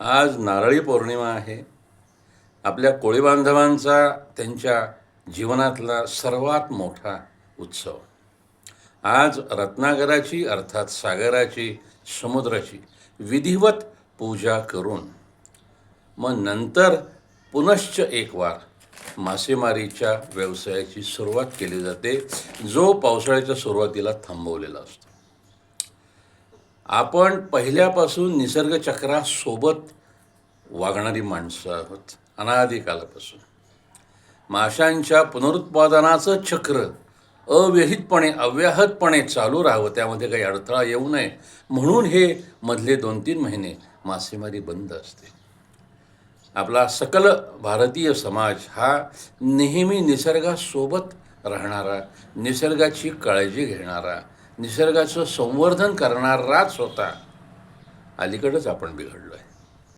आज नारळी पौर्णिमा आहे. आपल्या कोळी बांधवांचा त्यांच्या जीवनातला सर्वात मोठा उत्सव. आज रत्नागराची अर्थात सागराची समुद्राची विधिवत पूजा करून मग नंतर पुनश्च एक वार मासेमारीच्या व्यवसायाची सुरुवात केली जाते जो पावसाळ्याच्या सुरुवातीला थांबवलेला असतो. आपण पहिल्यापासून निसर्गचक्रासोबत वागणारी माणसं आहोत अनादिकालापासून. माशांच्या पुनरुत्पादनाचं चक्र अव्यहितपणे अव्याहतपणे चालू राहावं त्यामध्ये काही अडथळा येऊ नये. म्हणून हे मधले दोन तीन महिने मासेमारी बंद असते. आपला सकल भारतीय समाज हा नेहमी निसर्गासोबत राहणारा निसर्गाची काळजी घेणारा निसर्गाचं संवर्धन करणाराच होता. अलीकडंच आपण बिघडलो आहे